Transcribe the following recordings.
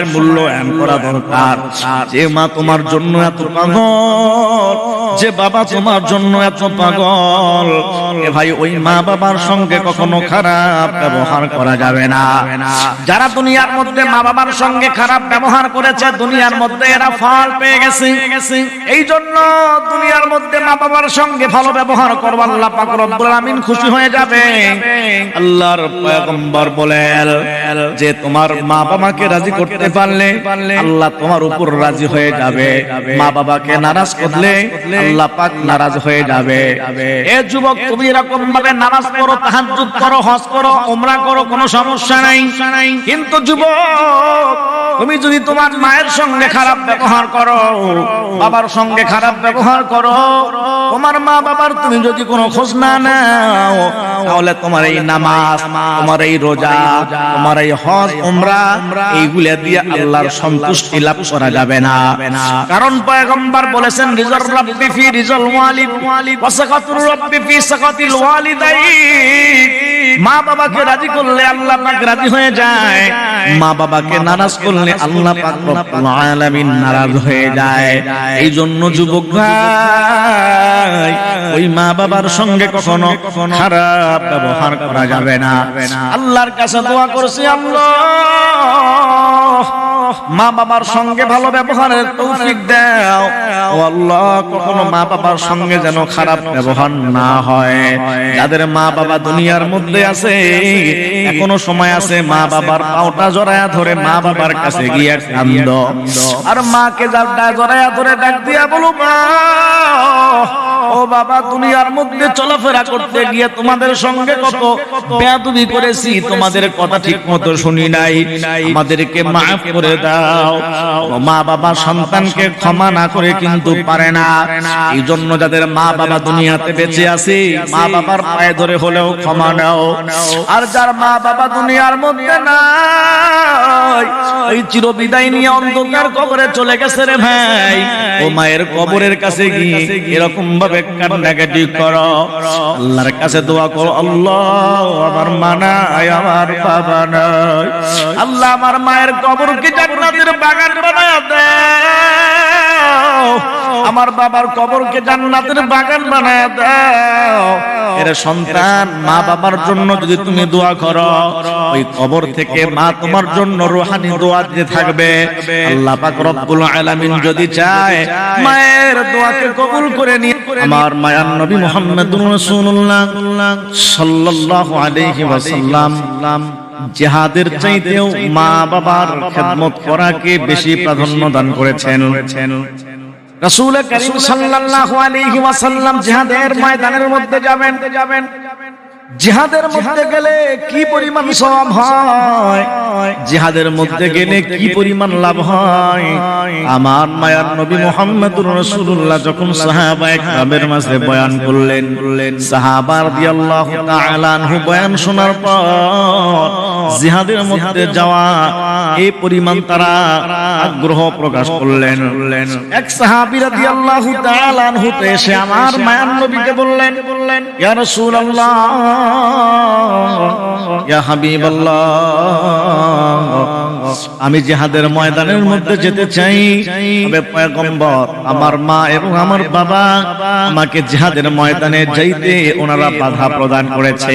সময়ের মূল্যায়ন করা দরকার। যে মা তোমার জন্য এত পাগল, যে বাবা তোমার জন্য এত পাগল, এ ভাই ওই মা বাবার সঙ্গে কখনো খারাপ ব্যবহার করা যাবে না। যারা দুনিয়ার মধ্যে মা বাবার সঙ্গে খারাপ ব্যবহার করেছে, দুনিয়ার মধ্যে এরা ফল পেয়ে গেছে। এই জন্য দুনিয়ার মধ্যে মা বাবার সঙ্গে ভালো ব্যবহার করব আল্লাহ পাক রব্বুল আলামিন খুশি হয়ে যাবে। আল্লাহর পয়গম্বর বলেন যে তোমার মা বাবাকে রাজি করতে পারলে আল্লাহ তোমার উপর রাজি হয়ে যাবে। মা বাবাকে নারাজ করলে আল্লাহ পাক নারাজ হয়ে যাবে। এ যুবক, তুমি এরকম ভাবে তাহাজ্জুদ করো, হজ করো ওমরা করো, কোনো সমস্যা নাই। কিন্তু যুবক, তুমি যদি তোমার মায়ের সঙ্গে খারাপ ব্যবহার করো, বাবার সঙ্গে খারাপ ব্যবহার করো, তোমার মা বাবার তুমি যদি কোনো খোঁজ না নাও, তাহলে তোমার এই নামাজ, তোমার এই রোজা, তোমার এই হজ, উমরা, এইগুলা দিয়ে আল্লাহর সন্তুষ্টি লাভ করা যাবে না। কারণ পয়গম্বর বলেছেন, রিজল রাব্বি ফি রিজল ওয়ালিদ ওয়া সাকাতুর রাব্বি ফি সাকাতিল ওয়ালিদাইন। মা বাবাকে রাজি করলে আল্লাহ পাক রাজি হয়ে যায়। মা বাবাকে নারাজ করলে আল্লাহ পাক রব্বুল আলামিন নারাজ হয়ে যায়। এই জন্য যুবক ভাই, ওই মা বাবার সঙ্গে কখনো খারাপ ব্যবহার করা যাবে না। আল্লাহর কাছে দোয়া করছি, আল্লাহ। মা বাবার সঙ্গে ভালো ব্যবহারের তৌফিক দাও। ও আল্লাহ, কখনো মা বাবার সঙ্গে যেন খারাপ ব্যবহার না হয়। যাদের মা বাবা দুনিয়ার মধ্যে আছে, এখনও সময় আছে মা বাবার পাওটা জড়ায়া ধরে মা বাবার কাছে গিয়ে কান্দ। আর মাকে যারটা জড়ায়া ধরে ডাক দিয়া বলো, মা, ও বাবা, দুনিয়ার মধ্যে চলাফেরা করতে গিয়ে তোমাদের সঙ্গে কত বেয়াদবি করেছি, তোমাদের কথা ঠিক মতো শুনি নাই। আমাদেরকে মাফ করে দাও। মা বাবা সন্তানকে ক্ষমা না করে কিন্তু পারে না। এই জন্য যাদের মা বাবা দুনিয়াতে বেঁচে আছে মা বাবার পায়ে ধরে হলেও ক্ষমা নাও। আর যার মা বাবা দুনিয়ার মধ্যে নাই ওই চির বিদায় নিয়ে অন্ধকার কবরে চলে গেছে রে ভাই। ও মায়ের কবরের কাছে গিয়ে এরকম ভাবে কান্নাকাটি করো। আল্লাহর কাছে দোয়া করো আল্লাহ আমার মা নাই আমার বাবা নাই। আল্লাহ আমার মায়ের কবরকে জান্নাতের বাগান বানায় দাও। আমার বাবার কবরকে জান্নাতের বাগান বানায় দাও। এর সন্তান, মা বাবার জন্য যদি তুমি দোয়া করো, ওই কবর থেকে মা তোমার জন্য রোহানি দোয়া দিয়ে থাকবে। আল্লাহ পাক রব্বুল আলামিন যদি চায়, মায়ের দোয়াকে কবুল করে নিয়ে আমার মায়ার নবী মুহাম্মদুর রাসূলুল্লাহ সাল্লাল্লাহু আলাইহি ওয়াসাল্লাম। জিহাদের চাইতেও মা বাবার খেদমত করাকে বেশি প্রাধান্য দান করেছেন। রাসূল করিম সাল্লাল্লাহু আলাইহি ওয়াসাল্লাম জিহাদের ময়দানের মধ্যে যাবেন। যাবেন। জিহাদের মধ্যে গেলে কি পরিমাণ সওয়াব হয়? জিহাদের মধ্যে গেলে কি পরিমাণ লাভ হয়? আমার মায়ার নবী মুহাম্মদুর রাসূলুল্লাহ যখন সাহাবায়ে কেরামের মাঝে বয়ান করলেন সাহাবা রাদিয়াল্লাহু তাআলা আনহু বয়ান শোনার পর জিহাদের মধ্যে যাওয়া এই পরিমাণ তারা আগ্রহ প্রকাশ করলেন। এক সাহাবী রাদিয়াল্লাহু তাআলা আনহু এসে আমার মায়ার নবীকে বললেন বললেন ইয়া রাসূলুল্লাহ আমি জিহাদের ময়দানের মধ্যে যেতে চাই। পয়গম্বর, আমার মা এবং আমার বাবা আমাকে জিহাদের ময়দানে যাইতে ওনারা বাধা প্রদান করেছে।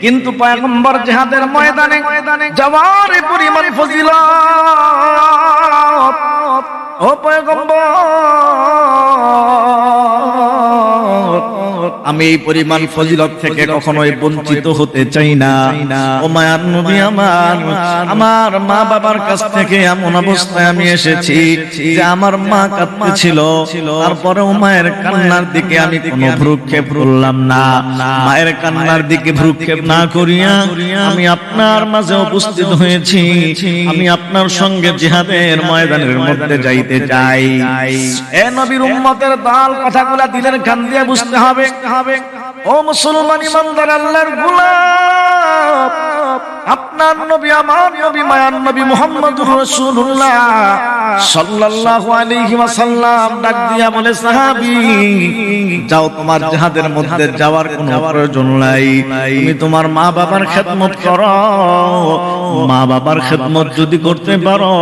কিন্তু পয়গম্বর জিহাদের ময়দানে যাওয়ার পরিমাণ ফজিলত আমি এই পরিমাণ ফজিলত থেকে কখনোই বঞ্চিত হতে চাই না। ও মায়ার নবী আমার আমার মা বাবার কাছ থেকে এমন অবস্থায় আমি এসেছি যে আমার মা কাঁদতেছিল। তারপরে ও মায়ের কান্নার দিকে আমি কোনো ভ্রুক্ষেপ করলাম না। মায়ের কান্নার দিকে ভ্রুক্ষেপ না করিয়া আমি আপনার মাঝে উপস্থিত হয়েছি। আমি আপনার সঙ্গে জিহাদের ময়দানের মধ্যে যাইতে চাই। এ নবীর উম্মতের দল কথাগুলা দিলের কান দিয়ে বুঝতে হবে। ও মুসলমান ইমানদার, আল্লাহর গোলাপ। আপনার নবী, আমার নবী, মায়ার নবী মুহাম্মদুর রাসূলুল্লাহ সাল্লাল্লাহু আলাইহি ওয়াসাল্লাম। ডাক দিয়া বলে, সাহাবী, যাও তোমার জিহাদের মধ্যে, যাওয়ার কোনো প্রয়োজন নাই। তুমি তোমার মা বাবার খেদমত করো। মা বাবার খেদমত যদি করতে পারো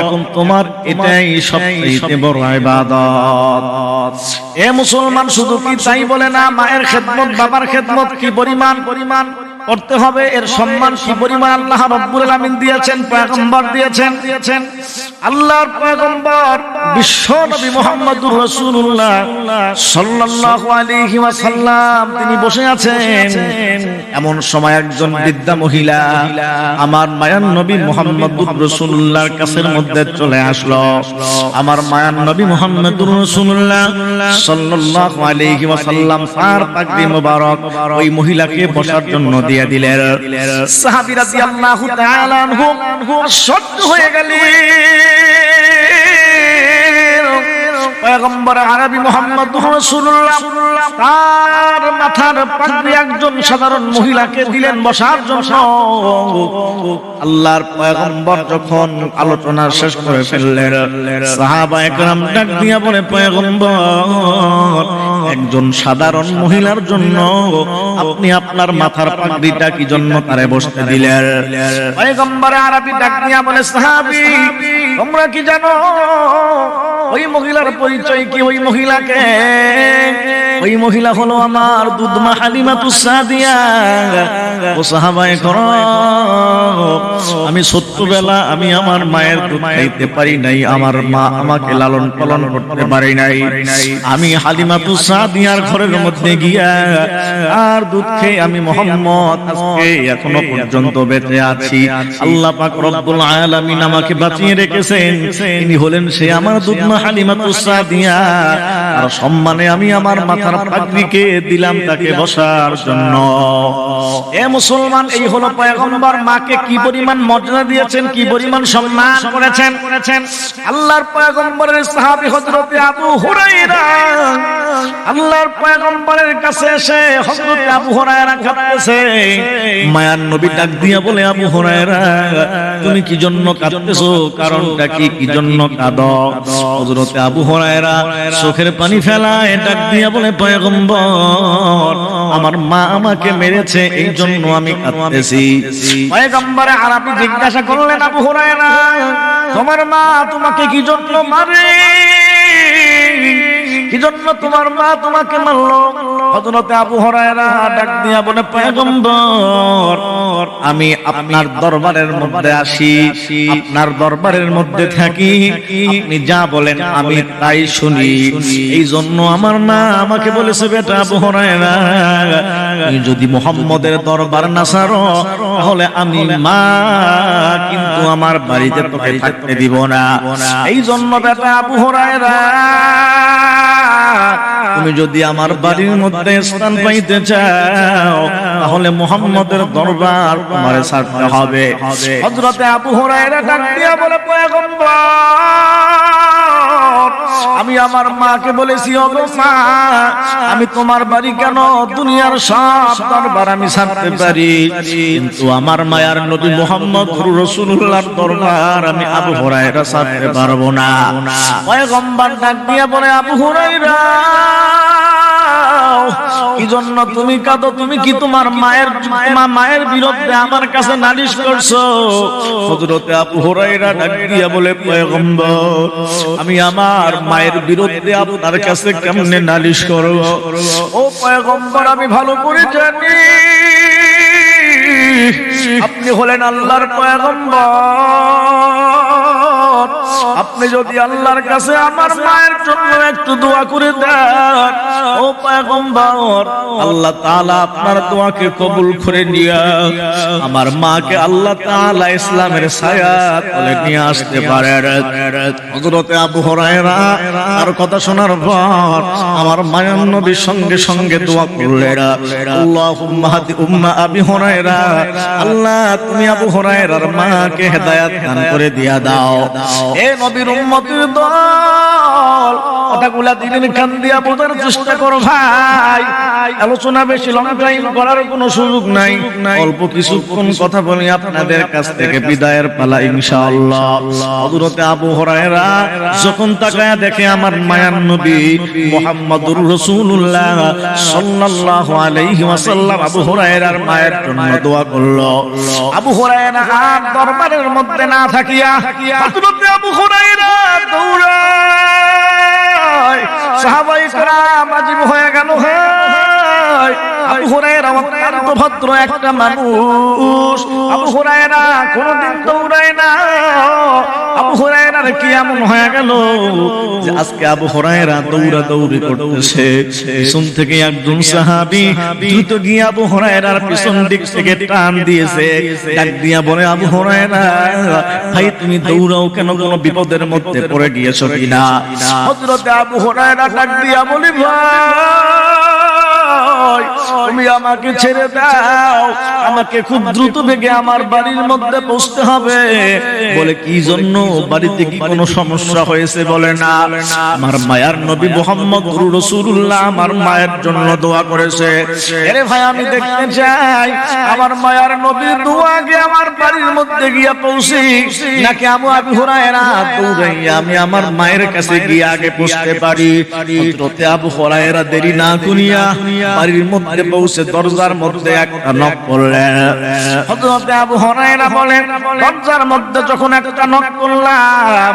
এখন তোমার এটাই সবচেয়ে বড় ইবাদত। এ মুসলমান শুধু কি তাই বলে না মায়ের খেদমত বাবার খেদমত কি পরিমাণ পরিমাণ? করতে হবে। এর সম্মান কি পরিমাণ? আল্লাহ রব্বুল আলামিন দিয়েছেন, পয়গম্বর দিয়েছেন। দিয়েছেন আল্লাহর পয়গম্বর বিশ্ব নবী মুহাম্মদুর রাসূলুল্লাহ সাল্লাল্লাহু আলাইহি ওয়াসাল্লাম। তিনি বসে আছেন। এমন সময় একজন বৃদ্ধা মহিলা আমার মায়ান নবী মুহাম্মদুর রাসূলুল্লাহর কাছের মধ্যে চলে আসলো। আমার মায়ান নবী মুহাম্মদুর রাসূলুল্লাহ সাল্লাল্লাহু আলাইহি ওয়াসাল্লাম, তার পাগড়ি মোবারক ওই মহিলাকে বসার জন্য দিয়ে দিলেন। সাহাবী রাদিয়াল্লাহু তাআলা আনহু হয়ে গেলেন। পয়গম্বর আরবি মোহাম্মদ রাসূলুল্লাহ, তার একজন সাধারণ মহিলাকে দিলেন বসার জন্য। আল্লাহর পয়গম্বর যখন আলোচনা শেষ করে ফেললেন সাহাবা একরাম ডাক দিয়া বলে, পয়গম্বর একজন সাধারণ মহিলার জন্য। আপনি আপনার মাথার পাগড়িটা কি জন্য তারে বসতে দিলেন? পয়গম্বর আরবি ডাক দিয়া বলে, সাহাবী, তোমরা কি জানো? ওই মহিলার পরিচয় কি ওই মহিলাকে? ওই মহিলা হলো আমার দুধমা হালিমাতু সাদিয়া। ও সাহাবায়ে করম, আমি আমি আমার মায়ের দুধ খাইতে পারি নাই, আমার মা আমাকে লালন পালন করতে পারি নাই। আমি হালিমাতু সাদিয়ার ঘরের মধ্যে গিয়া আর দুধ খেয়ে আমি মোহাম্মদ আজকে এখনও পর্যন্ত বেঁচে আছি। আল্লাহ পাক রব্বুল আলামিন আমাকে বাঁচিয়ে রেখেছেন। ইনি হলেন সে আমার দুধমা হালিমাতু সাদিয়া আর সম্মানে আমি আমার মাথার পাগড়িকে দিলাম তাকে বসার জন্য। এ মুসলমান এই হলো পয়গম্বর। মাকে কি পরিমাণ মর্যাদা দিয়েছেন কি পরিমাণ সম্মান করেছেন করেছেন? আল্লাহর পয়গম্বরের সাহাবী হযরতে আবু হুরায়রা আল্লাহর পয়গম্বরের কাছে এসে হযরতে আবু হুরায়রা কাঁদতেছে। মায়ার নবী ডাক দিয়া বলে আবু হুরায়রা তুমি কি জন্য কাঁদতেছো? কারণটা কি? কি জন্য কাঁদো? হযরতে আবু হুরায়রা চোখের পানি ফেলায় ডাক দিয়া বলে পয়গম্বর আমার মা আমাকে মেরেছে এই জন্য আমি কাঁদতেছি। পয়গম্বরে আরবি জিজ্ঞাসা করলেন আবু হুরায়রা তোমার মা তোমাকে কি জন্য মারে? কি জন্য তোমার মা তোমাকে মারলো। হযরতে আবু হুরায়রা ডাক দিয়া বলে পয়গম্বর আমি আপনার দরবারের মধ্যে আসি। আপনার দরবারের মধ্যে থাকি। আপনি যা বলেন আমি তাই শুনি। এই জন্য আমার মা আমাকে বলেছে বেটা আবু হুরায়রা তুমি যদি মুহাম্মদের দরবার না ছাড়ো তাহলে আমি মা কিন্তু আমার বাড়িতে তোকে থাকতে দিব না। এই জন্য বেটা আবু হুরায়রা তুমি যদি আমার বাড়ির মধ্যে স্থান পাইতে চাও, তাহলে মোহাম্মদের দরবার তোমার ছাড়তে হবে। হজরতে আবু হুরায়রা ডাক দিয়া বলে, পয়গম্বর! আমি আমার মাকে বলেছি ও গো মা, আমি তোমার বাড়ি কেন দুনিয়ার সব দরবার আমি ছাড়তে পারি? কিন্তু আমার মায়ার নবী মোহাম্মদ রসুল্লাহর দরবার আমি আবু হুরায়রা ছাড়তে পারব না। পয়গম্বর ডাক দিয়ে বলে, আবু হুরায়রা কি জন্য তুমি কাঁদো, তুমি কি তোমার মায়ের মায়ের বিরুদ্ধে আমার কাছে নালিশ করছ? আবু ডাক দিয়া বলে, পয়গম্বর, আমি আমার মায়ের বিরুদ্ধে আপনার কাছে কেমনে নালিশ করব? ও পয়গম্বর, আমি ভালো করে জানি। আপনি হলেন আল্লাহর পয়গম্বর। আপনি যদি আল্লাহর কাছে আমার মায়ের জন্য একটু দোয়া করে দেন, ও পয়গম্বর, আল্লাহ তাআলা আপনার দোয়াকে কবুল করে নিয়া আমার মাকে আল্লাহ তাআলা ইসলামের ছায়া তলে নিয়ে আসতে পারে। হযরতে আবু হুরায়রা আর কথা শোনার পর আমার মায়ের নবীর সঙ্গে সঙ্গে দোয়া করলেন। আল্লাহুম্মা হাদি উম্মা আবি হুরায়রা, আল্লাহ তুমি আবু হুরায়রার মাকে হেদায়েত দান করে দিয়া দাও। এ নবীর উম্মতের দল। কথাগুলা দিনের কান দিয়া বোঝার চেষ্টা করো ভাই। আলোচনা বেশি লং টাইম করার কোনো সুযোগ নাই। অল্প কিছুক্ষণ কথা বলি আপনাদের কাছ থেকে বিদায়ের পালা, ইনশাআল্লাহ। হযরতে আবু হুরায়রা যখন তাকায়া দেখে আমার মায়ার নবী মুহাম্মদুর রাসূলুল্লাহ সাল্লাল্লাহু আলাইহি ওয়াসাল্লাম, আবু হুরায়রার মায়ের জন্য দোয়া করল। আবু হুরায়রা আর দরবারের মধ্যে না থাকিয়া হযরতে আবু হুরায়রা হয়। সাহাবাই কারা বাজিব হয়ে গেল হ্যাঁ আবু হুরায়রা অত্যন্ত ভদ্র একটা মানুষ। আবু হুরায়রা কোনদিন দৌড়ায় না। আবু হুরায়রার কি এমন হয়ে গেল যে আজকে আবু হুরায়রা দৌড়া দৌড়ি করতেছে। পিছন থেকে একজন সাহাবী দ্রুত গিয়ে আবু হুরায়রার পিছন দিক থেকে টান দিয়েছে। ডাক দিয়া বলে, আবু হুরায়রা, ভাই, তুমি দৌড়াও কেন? কোনো বিপদের মধ্যে পড়ে গিয়েছো কিনা? হযরত আবু হুরায়রা ডাক দিয়া বলি, ভাই তুমি আমাকে ছেড়ে দাও। আমাকে খুব দ্রুত বেগে আমার বাড়ির মধ্যে পৌঁছতে হবে। বলে, কি জন্য? বাড়িতে কি কোনো সমস্যা হয়েছে? বলে, না। আমার মায়ার নবী মোহাম্মদ রসুল্লাহ আমার মায়ের জন্য দোয়া করেছে। আরে ভাই, আমি দেখতে চাই, আমার মায়ার নবীর দোয়া গিয়ে আমার বাড়ির মধ্যে গিয়ে পৌঁছি। নাকি আবু আবি হুরায়রা দৌড়াইয়া আমি আমার মায়ের কাছে গিয়ে আগে পৌঁছতে পারি? হযরতে আবু হুরায়রা দেরি না করিয়া বাড়ির মধ্যে পৌঁছে দরজার মধ্যে একটা নক করলেন। দরজার মধ্যে যখন একটা নক করলাম,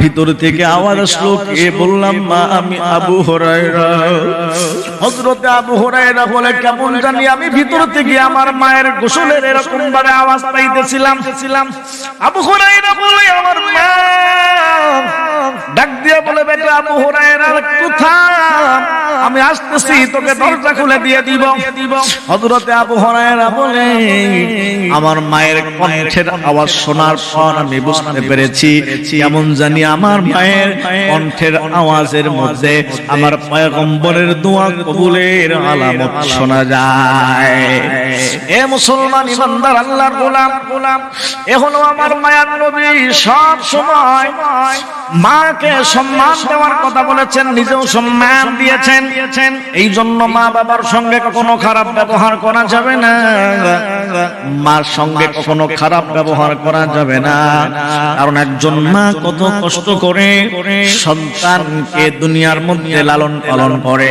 ভিতর থেকে আওয়াজ আসলো কে? বললাম, মা, আমি আবু হুরায়রা। হযরতে আবু হুরায়রা বলে, কেমন জানি আমি ভিতর থেকে আমার মায়ের গোসলের এরকম ভাবে আওয়াজ পাইতেছিলাম। আবু হুরায়রা বলে, আমার মা ডাক দিয়ে বলে, বেটা আবু হুরায়রা, কোথায়? আমি আসতেছি, তোকে দরজা খুলে দিয়ে দিব। হযরতে আবু হুরায়রা বলে, আমার মায়ের কণ্ঠের আওয়াজ শোনার পর আমি বুঝতে পেরেছি এমন জানি আমার মায়ের কণ্ঠের আওয়াজের মধ্যে আমার পয়গম্বরের দোয়া কবুলের আলামত শোনা যায়। এ মুসলমান ইমানদার, আল্লাহর গোলাম গোলাম, এ হলো আমার মায়ার নবী। সব সময় মাকে সম্মান দেওয়ার কথা বলেছেন নিজেও সম্মান দিয়েছেন। এই জন্য মা বাবার সঙ্গে কখনো খারাপ ব্যবহার করা যাবে না। মার সঙ্গে কখনো খারাপ ব্যবহার করা যাবে না। কারণ একজন মা কত কষ্ট করে সন্তানকে দুনিয়ার মধ্যে লালন পালন করে।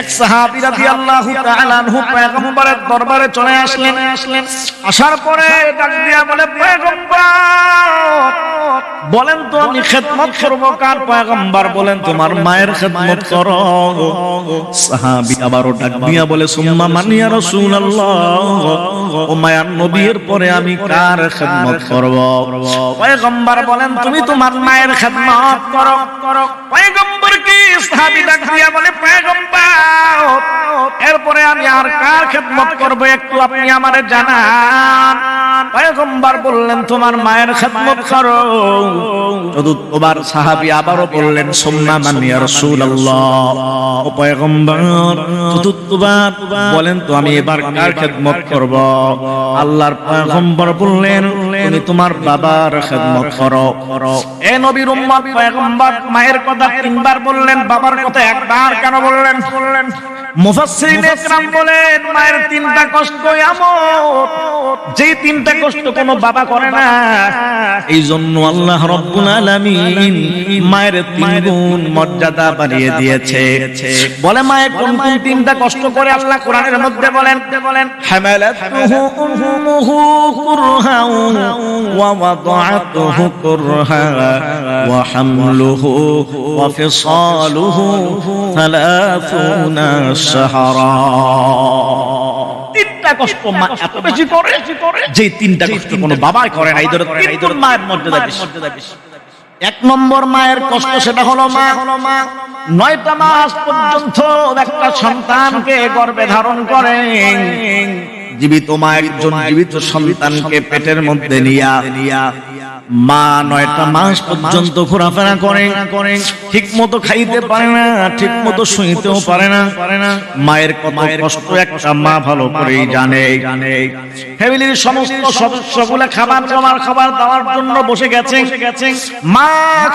এক সাহাবী রাদিয়াল্লাহু তাআলা আনহু পয়গম্বরের দরবারে চলে আসলেন। আসলেন। আসার পরে ডাক দিয়া বলে পয়গম্বর বলেন তো আমি খেদমত করব কার পয়গম্বর বলেন, তোমার মায়ের খেদমত করো। সাহাবি আবারও ডাক দিয়া বলে, সুম্মা মানিয়া রাসূলুল্লাহ? ও মায়ার নবীর পরে আমি কার খেদমত করব? পয়গম্বর বলেন, তুমি তোমার মায়ের খেদমত করো। পয়গম্বর এরপরে আমি আর কার খেদমত করব একটু আপনি আমারে জানান? পয়গম্বর বললেন, তোমার মায়ের খেদমত করো। চতুর্থবার সাহাবি আবারও বললেন, সুম্মা মানিয়া রাসূলুল্লাহ। ও পয়গম্বর চতুর্থবার বলেন, তো আমি এবার কার খেদমত করব? আল্লাহর পয়গম্বর বললেন তুমি তোমার বাবার খেদমত করো। এ নবীর উম্মত পয়গম্বর মায়ের কথা তিনবার বললেন বাবার কথা একবার কেন বললেন? বললেন? মুফাসসিরিন একরাম বলেন মায়ের তিনটা কষ্ট এমন। যে তিনটা কষ্ট কোনো বাবা করে না এই জন্য আল্লাহ রব্বুল আলামিন মায়ের তিন গুণ মর্যাদা বাড়িয়ে দিয়েছে। বলে মায়ের কোন কোন তিনটা কষ্ট করে আল্লাহ কোরআনের মধ্যে বলেন বলেন হামালাতুহু উম্মুহু কুরহা ওয়া হামলুহু ওয়া ফিসালুহু 30 শাহরা তিনটা কষ্ট মা এত বেশি করে। যে তিনটা কষ্ট কোনো বাবাই করে না এই ধরে তিন মায়ের মর্যাদা বেশি। এক নম্বর মায়ের কষ্ট সেটা হলো মা হলো মা। নয়টা মাস পর্যন্ত একটা সন্তানকে গর্ভে ধারণ করে জীবিত মা একজন জীবিত সন্তানকে পেটের মধ্যে নিয়া নিয়া মা নয়টা মাস পর্যন্ত ঘোরাফেরা করে ঠিক মতো খাইতে পারে না ঠিক মতো শুইতেও পারে না। মায়ের কত কষ্ট একটা মা ভালো করেই জানে। জানে। ফ্যামিলির সমস্ত সদস্যগুলো খাবার খাবার খাবার দেওয়ার জন্য বসে গেছে। মা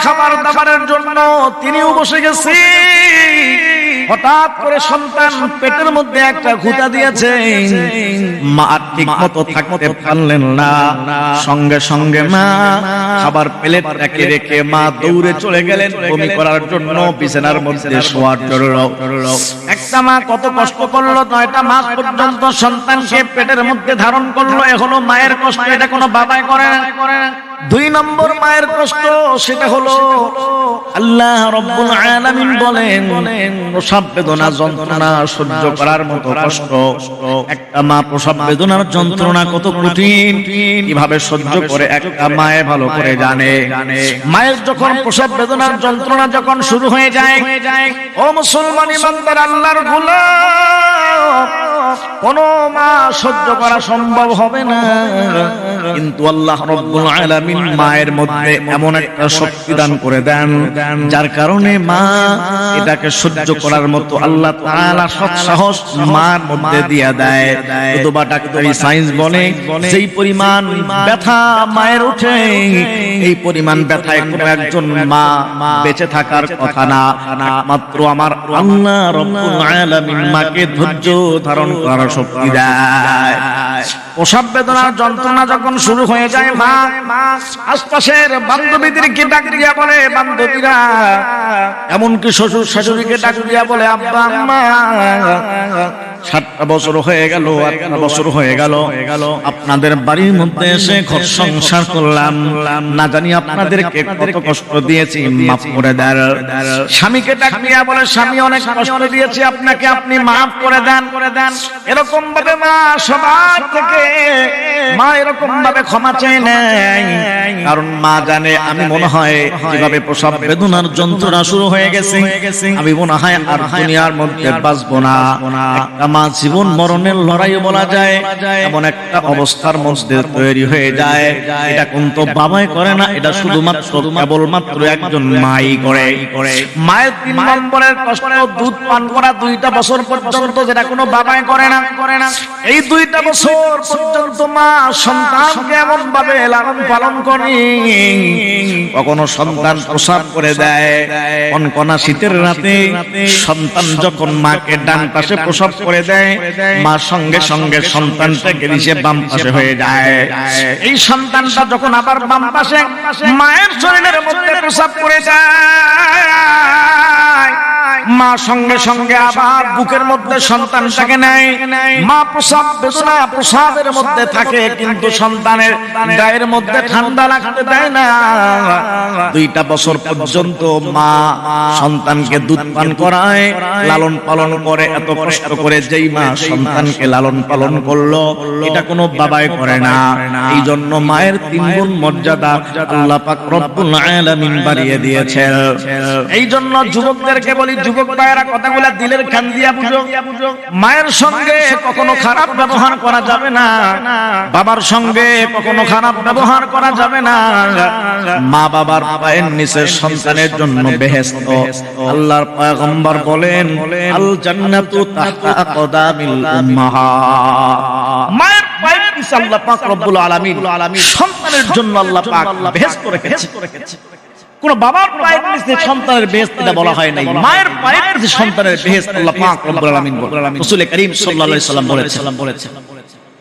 খাবার দাবারের জন্য তিনিও বসে গেছে। হঠাৎ করে সন্তান পেটের মধ্যে একটা ঘুটা দিয়েছে। মা ঠিক মতো থাকতে পারলেন না। সঙ্গে সঙ্গে মা খাবার প্লেটটাকে রেখে মা দৌড়ে চলে গেলেন। বমি করার জন্য বিছানার মধ্যে শোয়ার জন্য। একটা মা কত কষ্ট করল, নয়টা মাস পর্যন্ত সন্তানকে পেটের মধ্যে ধারণ করল, এখনও মায়ের কষ্ট এটা কোনো বাবাই করে দুই নম্বর মায়ের কষ্ট সেটা হলো, আল্লাহ রব্বুল আলামিন বলেন, প্রসব বেদনা যন্ত্রণা সহ্য করার মতো কষ্ট। একটা মা প্রসব বেদনার যন্ত্রণা কত কঠিন, কীভাবে সহ্য করে একটা মায়ে ভালো করে জানে। মায়ের যখন প্রসব বেদনার যন্ত্রণা যখন শুরু হয়ে যায়, ও মুসলমান ইমানদার আল্লাহর গোলাম। কোন মা সহ্য করা সম্ভব হবে না। কিন্তু আল্লাহ রব্বুল আলামিন মায়ের মধ্যে এমন একটা শক্তি দান করে দেন, যার কারণে মা এটাকে সহ্য করার মতো আল্লাহ তাআলা সৎ সাহস মার মধ্যে দিয়া দেয়। অথবা ডাক্তারি সায়েন্স বলে সেই পরিমাণ ব্যথা মায়ের ওঠে, এই পরিমাণ ব্যথায় কোনো একজন মা বেঁচে থাকার কথা না। মাত্র আমার আল্লাহ রব্বুল আলামিন মাকে ধৈর্য ধারণ করার শক্তি দেয় প্রসব বেদনার যন্ত্রণা যখন শুরু হয়ে যায়, মা, আশপাশের বান্ধবীদেরকে ডাক দিয়া বলে? বান্ধবীরা, এমনকি শ্বশুর শাশুড়িকে ডাক দিয়া বলে, আব্বা, আম্মা সাতটা বছর হয়ে গেল, আটটা বছর হয়ে গেল। আপনাদের বাড়ির মধ্যে এসে ঘর সংসার করলাম। না জানি কত কষ্ট দিয়েছি, মাফ করে দেন। স্বামীকে বলে, স্বামী, অনেক কষ্ট আপনাকে, আপনি মাফ করে দেন। করে দেন এরকম ভাবে মা সবার থেকে, মা এরকম ভাবে ক্ষমা চাই কারণ মা জানে, আমি মনে হয় যেভাবে প্রসব বেদনার যন্ত্রণা শুরু হয়ে গেছে। আমি মনে হয় আর দুনিয়ার মধ্যে বাঁচবো না। মা জীবন মরণের লড়াই বলা যায় এমন একটা অবস্থার মধ্যে তৈরি হয়ে যায়। এটা কোন তো বাবাই করে না এটা শুধুমাত্র কেবলমাত্র একজন মাই করে। মায়ের তিন নম্বরের কষ্ট দুধ পান করা দুইটা বছর পর্যন্ত যেটা কোনো বাবাই করে না। করে না। এই দুইটা বছর পর্যন্ত মা সন্তানকে এমন ভাবে লালন পালন করে কখনো সন্তান প্রসাব করে দেয়। কনকনা শীতের রাতে সন্তান যখন মাকে ডান পাশে প্রসব করে দেয় মা সঙ্গে সঙ্গে সন্তানটাকে নিচে বাম পাশে হয়ে যায়। এই সন্তানটা যখন আবার বাম পাশে, মায়ের শরীরের মধ্যে প্রসাব করে যায়। মা সঙ্গে সঙ্গে আবার বুকের মধ্যে সন্তানটাকে নেয়। মা প্রসাব বেদনা প্রসাবের মধ্যে থাকে, কিন্তু সন্তানের গায়ের মধ্যে ঠান্ডা লাগতে দেয় না। দুইটা বছর পর্যন্ত মা সন্তানকে দুধ পান করায়, লালন পালন করে, এত কষ্ট করে যেই মা সন্তানকে লালন পালন করল, এটা কোনো বাবাই করে না। এই জন্য মায়ের তিন গুণ মর্যাদা আল্লাহ পাক রব্বুল আলামিন বাড়িয়ে দিয়েছেন। এই জন্য যুবকদেরকে বলি যুবক ভাইয়েরা কথাগুলা দিলের দিয়া বুঝো। মায়ের সঙ্গে কখনো খারাপ ব্যবহার করা যাবে না। বাবার সঙ্গে কখনো খারাপ ব্যবহার করা যাবে না। মা বাবার পায়ের নিচে সন্তানের জন্য বেহেশত। আল্লাহর পয়গম্বর বলেন আল জান্নাতু তাহতা আকদামিল উম্মাহাত মায়ের পায়ের নিচে আল্লাহ পাক রব্বুল আলামিন সন্তানের জন্য আল্লাহ পাক বেহেশত রেখেছে। কোন বাবার পায়ের নিচে সন্তানের বেহেশত এটা বলা হয় নাই। মায়ের পায়ের নিচে সন্তানের বেহেশত আল্লাহ পাক রব্বুল আলামিন রাসূল করিম সাল্লাল্লাহু আলাইহি সাল্লাম বলেছেন।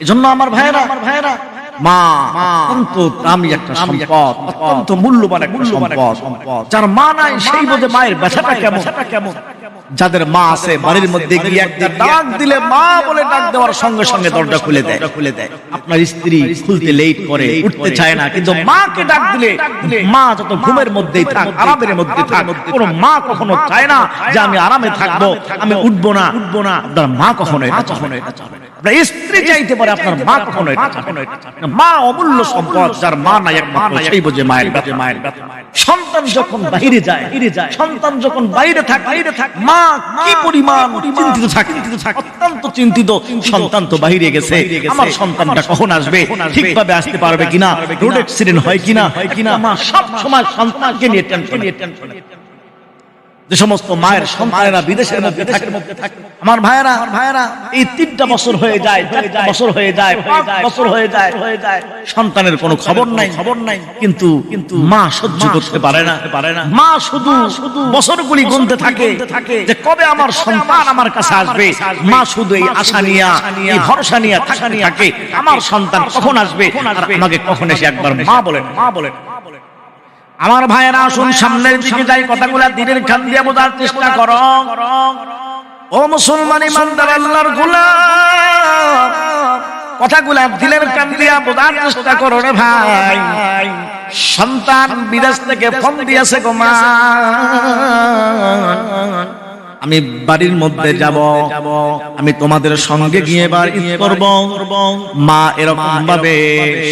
এজন্য আমার ভাইয়েরা আমার মা অত্যন্ত দামি একটা সম্পদ অত্যন্ত মূল্যবান একটা সম্পদ। যার মা নাই সেই বোধে মায়ের ব্যথাটা কেমন? কেমন? যাদের মা আছে, বাড়ির মধ্যে গিয়ে একটা ডাক দিলে মা বলে ডাক দেওয়ার সঙ্গে সঙ্গে দরজা খুলে দেয় খুলে দেয় আপনার স্ত্রী খুলতে লেট করে, উঠতে চায় না, কিন্তু মাকে ডাক দিলে মা যত ঘুমের মধ্যেই থাক, আরামের মধ্যে থাক, কোনো মা কখনো চায় না যে আমি আরামে থাকব, আমি উঠবো না উঠবো না আপনার মা কখনো এটা কখনো এটা। আপনার স্ত্রী চাইতে পারে আপনার মা কখনো এটা চাবে না। মা অমূল্য সম্পদ, যার মা নাই একমাত্র, সেই বোঝে মায়ের মায়ের সন্তান যখন বাইরে যায়, সন্তান যখন বাইরে থাকে বাইরে থাকে, মা কি পরিমাণ? চিন্তিত থাকে। অত্যন্ত চিন্তিত। সন্তান তো বাইরে গেছে। আমার সন্তানটা কখন আসবে? ঠিকভাবে আসতে পারবে কিনা? রোড অ্যাক্সিডেন্ট হয় কিনা? কিনা? মা সব সময় সন্তানকে নিয়ে নিয়ে টেনশন যে সমস্ত মায়ের সন্তানেরা বিদেশের মধ্যে থাকে। আমার ভাইয়েরা ভাইয়েরা এই তিনটা বছর হয়ে যায় বছর হয়ে যায় বছর হয়ে যায় হয়ে যায়। সন্তানের কোনো খবর নাই। খবর নাই। কিন্তু কিন্তু মা সহ্য করতে পারে না। পারে না। মা শুধু শুধু বছরগুলি গুনতে থাকে যে কবে আমার সন্তান আমার কাছে আসবে? মা শুধু এই আশা নিয়া এই ভরসা নিয়া থাকা নিয়ে থাকে। আমার সন্তান কখন আসবে? আমাকে কখন এসে একবার মা বলেন মা বলেন। আমার ভাইয়েরা শুন সামনের দিকে যাই, কথাগুলো দিনের খান দিয়ে বোঝার চেষ্টা করো। ও মুসলমান ইমানদার, আল্লাহর গুলাম। কথাগুলা দিলের কান দিয়া বোঝার চেষ্টা করো রে ভাই। সন্তান বিদেশ থেকে ফোন দিয়েছে গো মা। আমি বাড়ির মধ্যে যাব। আমি তোমাদের সঙ্গে গিয়ে এবার ঈদ করব। মা এরকম ভাবে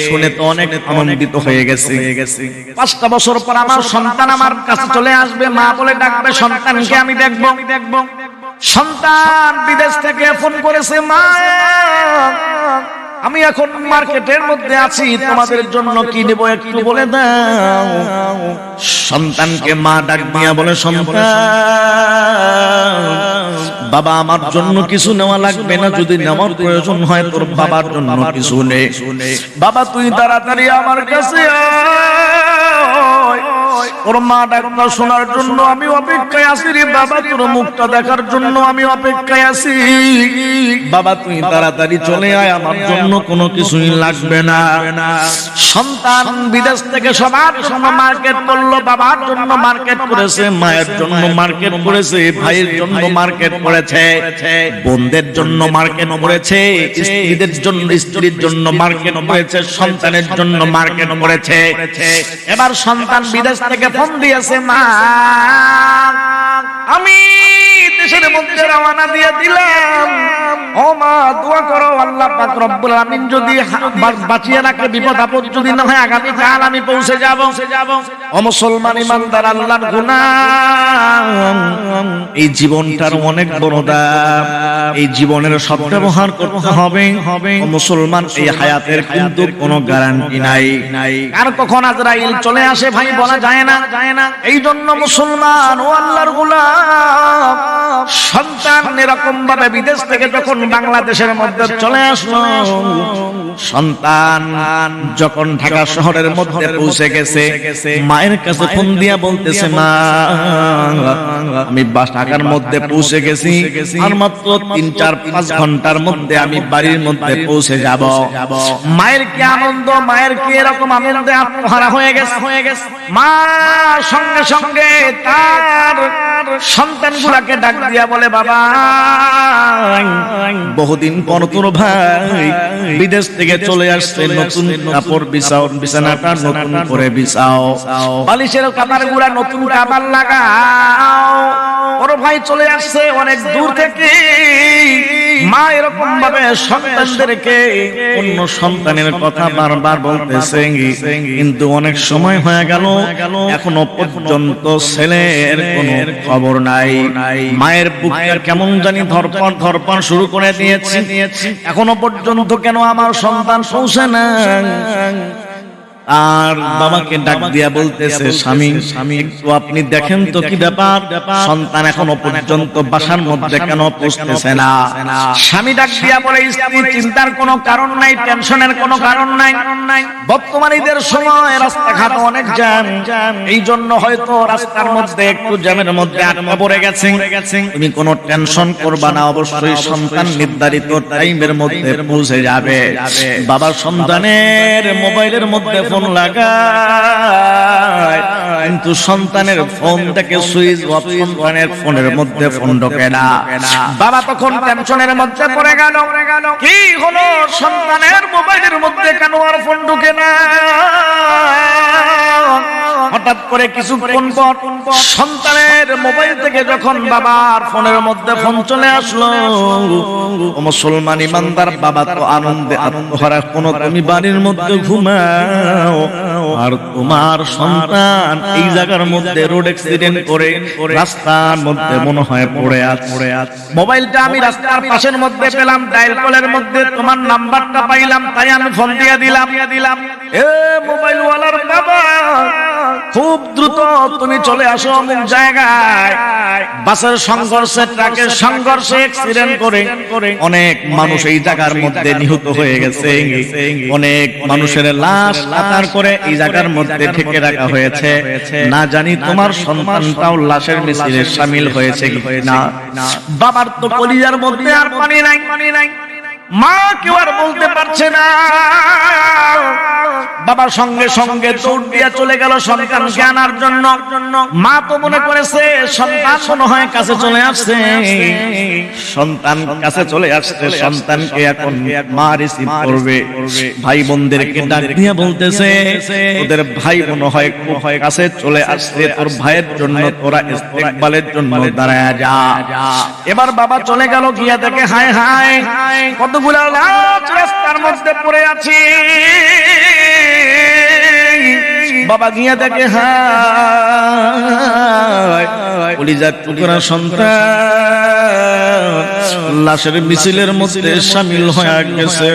শুনে তো অনেক আনন্দিত হয়ে গেছে। পাঁচটা বছর পর আমার সন্তান আমার কাছে চলে আসবে। মা বলে ডাকবে সন্তানকে আমি দেখব। দেখব। সন্তান বিদেশ থেকে ফোন করেছে মা আমি এখন মার্কেটের মধ্যে আছি, তোমাদের জন্য কি নেব একটু বলে দাও সন্তানকে মা ডাক দিয়া বলে, সন্তান, বাবা আমার জন্য কিছু নেওয়া লাগবে না, যদি নেওয়ার প্রয়োজন হয় তোর বাবার জন্য কিছু নে বাবা, তুই তাড়াতাড়ি আমার কাছে আয়। শোনার জন্য আমি অপেক্ষায় আছি রে বাবা, তোর মুখটা দেখার জন্য আমি অপেক্ষায় আছি। বাবা তাড়াতাড়ি চলে আয়, আমার জন্য কোনো কিছুই লাগবে না। সন্তান বিদেশ থেকে সবার মার্কেট করল, বাবার জন্য মার্কেট করেছে, মায়ের জন্য মার্কেট করেছে, ভাইয়ের জন্য মার্কেট করেছে, বোনদের জন্য মার্কেট করেছে, স্ত্রীদের জন্য, স্ত্রীর জন্য মার্কেট করেছে, সন্তানের জন্য মার্কেট করেছে। এবার সন্তান বিদেশ থেকে ফোন দিয়েছে মা। আমি দেশের মধ্যে রওনা দিয়ে দিলাম। ও মা, দোয়া করো, আল্লাহ পাক রব্বুল আমিন যদি বাঁচিয়ে রাখে, বিপদ আপদ যদি না হয়, আগামী কাল আমি পৌঁছে যাব। ও মুসলমান ইমানদার, আল্লাহর গুনাহ এই জীবনটার অনেক বড় দাম। এই জীবনের সব ব্যবহার করতে হবে। ও মুসলমান, এই হায়াতের কিন্তু কোনো গ্যারান্টি নাই। আর কখন আজরাইল চলে আসে ভাই, বলা যায় না যায় না। এই জন্য মুসলমান, ও আল্লাহর গোলাম সন্তান এরকম ভাবে বিদেশ থেকে যখন বাংলাদেশের মধ্যে চলে আসলো, সন্তান যখন ঢাকা শহরের মধ্যে পৌঁছে গেছে, মায়ের কাছে ফোন দিয়া বলতেছে, মা, আমি ঢাকার মধ্যে পৌঁছে গেছি আর মাত্র তিন চার পাঁচ ঘণ্টার মধ্যে আমি বাড়ির মধ্যে পৌঁছে যাব। মায়ের কি আনন্দ? মায়ের কি এরকম আনন্দে? আত্মহারা হয়ে গেছে হয়ে গেছে। মা, সঙ্গে সঙ্গে তার সন্তান গুলাকে ডাক দিয়া বলে, বাবা, বহুদিন পর তোর ভাই বিদেশ থেকে চলে আসছে, নতুন কাপড় বিছাও, বিছানাটা নতুন করে বিছাও। বালিশের কাপড়গুলা নতুন কাপড় লাগাও। ওর ভাই চলে আসছে অনেক দূর থেকে। মা এরকম ভাবে সন্তানদেরকে অন্য সন্তানের কথা বারবার বলতেছে। কিন্তু অনেক সময় হয়ে গেল, এখনও পর্যন্ত ছেলের কোনো খবর নাই। মায়ের বুকের কেমন জানি ধরপড় ধরপড় শুরু করে দিয়েছে। এখনও পর্যন্ত কেন আমার সন্তান পৌঁছে না আর বাবাকে ডাক দিয়া বলতেছে স্বামী স্বামী একটু আপনি দেখেন তো কি ব্যাপার? সন্তান এখনও পর্যন্ত বাসার মধ্যে কেন পৌঁছতেছে না? স্বামী ডাক দিয়া বলে স্ত্রী চিন্তার কোনো কারণ নাই টেনশনের কোনো কারণ নাই। বর্তমান ঈদের সময় রাস্তাঘাট অনেক জ্যাম। এই জন্য হয়তো রাস্তার মধ্যে একটু জ্যামের মধ্যে আটকা পড়ে গেছে তুমি কোনো টেনশন করবা না অবশ্যই সন্তান নির্ধারিত টাইমের মধ্যে পৌঁছে যাবে। বাবা সন্তানের মোবাইলের মধ্যে ফোন লাগায়। কিন্তু সন্তানের ফোন থেকে সুইচ অফ সন্তানের ফোনের মধ্যে ফোন ঢোকে না বাবা তখন টেনশনের মধ্যে পড়ে গেল। কি হলো? সন্তানের মোবাইলের মধ্যে কেন আর ফোন ঢোকে না? হঠাৎ করে কিছুক্ষণ পর সন্তানের মোবাইল থেকে যখন বাবার ফোনের মধ্যে ফোন চলে আসলো মুসলমান ইমানদার, বাবা তো আনন্দে আনন্দ আত্মহারা, কোন তুমি বাড়ির মধ্যে ঘুমাও। আর তোমার সন্তান এই জায়গার মধ্যে রোড অ্যাক্সিডেন্ট করে, রাস্তার মধ্যে মনে হয় পড়ে আছে। মোবাইলটা আমি রাস্তার পাশের মধ্যে পেলাম ডায়াল কলের মধ্যে তোমার নাম্বারটা পাইলাম, তাই আমি ফোন দিয়ে দিলাম। দিলাম এ মোবাইল ওয়ালার বাবা খুব দ্রুত তুমি চলে আসো অমুক জায়গায়। বাসের সংঘর্ষে, ট্রাকের সংঘর্ষে অ্যাক্সিডেন্ট করে অনেক মানুষ এই জায়গার মধ্যে নিহত হয়ে গেছে। অনেক মানুষের লাশ আতার করে এই জায়গার মধ্যে ঠেকে রাখা হয়েছে। না জানি তোমার সন্তানটাও লাশের মিছিলে সামিল হয়েছে না বাবার তো কলিজার মধ্যে আর পানি নাই। মা কেউ আর বলতে পারছে না। বাবার সঙ্গে সঙ্গে দৌড় দিয়া চলে গেল সন্তানকে আনার জন্য। মা তো মনে করেছে, সন্তান মনে হয় কাছে চলে আসছে। সন্তান কাছে চলে আসছে, সন্তানকে এখন মা রিসিভ করবে। ভাই বোনদেরকে ডাক দিয়ে বলতেছে ওদের ভাই মনে হয় খুব কাছে চলে আসছে, তোর ভাইয়ের জন্য তোরা ইস্তেকবালের জন্য দাঁড়ায় যা। এবার বাবা চলে গেল, গিয়া দেখে হায় হায় রাস্তার মধ্যে পড়ে আছি। বাবা গিয়া দেখে কলিজার টুকরা সন্তান? লাশের মিছিলের মধ্যে সামিল হয়ে গেছে।